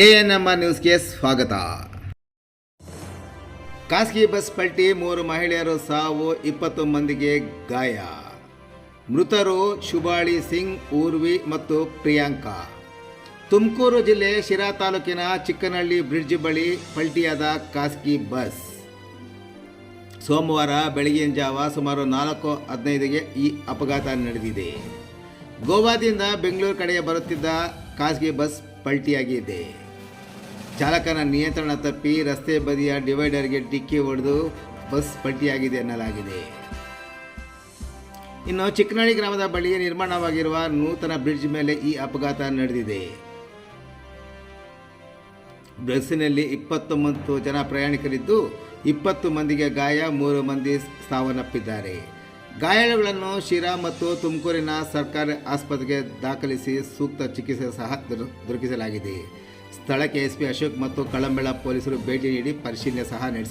A N M ನ್ಯೂಸ್ಗೆ ಸ್ವಾಗತ. ಖಾಸಗಿ ಬಸ್ ಪಲ್ಟಿ ಮೂರು ಮಹಿಳೆಯರು ಸಾವು ಇಪ್ಪತ್ತು ಮಂದಿಗೆ ಗಾಯ. ಮೃತರು ಶುಭಾಳಿ ಸಿಂಗ್, ಊರ್ವಿ ಮತ್ತು ಪ್ರಿಯಾಂಕಾ. ತುಮಕೂರು ಜಿಲ್ಲೆ ಶಿರಾ ತಾಲೂಕಿನ ಚಿಕ್ಕನಹಳ್ಳಿ ಬ್ರಿಡ್ಜ್ ಬಳಿ ಪಲ್ಟಿಯಾದ ಖಾಸಗಿ ಬಸ್. ಸೋಮವಾರ ಬೆಳಗಿನ ಜಾವ ಸುಮಾರು ನಾಲ್ಕು ಹದಿನೈದಿಗೆ ಈ ಅಪಘಾತ ನಡೆದಿದೆ. ಗೋವಾದಿಂದ ಬೆಂಗಳೂರು ಕಡೆಗೆ ಬರುತ್ತಿದ್ದ ಖಾಸಗಿ ಬಸ್ ಪಲ್ಟಿಯಾಗಿದೆ. ಚಾಲಕನ ನಿಯಂತ್ರಣ ತಪ್ಪಿ ರಸ್ತೆ ಬದಿಯ ಡಿವೈಡರ್ಗೆ ಡಿಕ್ಕಿ ಹೊಡೆದು ಬಸ್ ಪಟ್ಟಿಯಾಗಿದೆ ಎನ್ನಲಾಗಿದೆ ಇನ್ನು ಚಿಕ್ಕನಹಳ್ಳಿ ಗ್ರಾಮದ ಬಳಿ ನಿರ್ಮಾಣವಾಗಿರುವ ನೂತನ ಬ್ರಿಡ್ಜ್ ಮೇಲೆ ಈ ಅಪಘಾತ ನಡೆದಿದೆ. ಬಸ್ಸಿನಲ್ಲಿ ಇಪ್ಪತ್ತೊಂಬತ್ತು ಜನ ಪ್ರಯಾಣಿಕರಿದ್ದು ಇಪ್ಪತ್ತು ಮಂದಿಗೆ ಗಾಯ, ಮೂರು ಮಂದಿ ಸಾವನ್ನಪ್ಪಿದ್ದಾರೆ. ಗಾಯಾಳುಗಳನ್ನು ಶಿರಾ ಮತ್ತು ತುಮಕೂರಿನ ಸರ್ಕಾರಿ ಆಸ್ಪತ್ರೆಗೆ ದಾಖಲಿಸಿ ಸೂಕ್ತ ಚಿಕಿತ್ಸೆ ಸಹ ದೊರ- ದೊರಕಿಸಲಾಗಿದೆ. ಸ್ಥಳಕ್ಕೆ ಎಸ್ಪಿ ಅಶೋಕ್ ಮತ್ತು ಕಳಂಬೆಳ ಪೊಲೀಸರು ಭೇಟಿ ನೀಡಿ ಪರಿಶೀಲನೆ ಸಹ ನಡೆಸಿದ್ದಾರೆ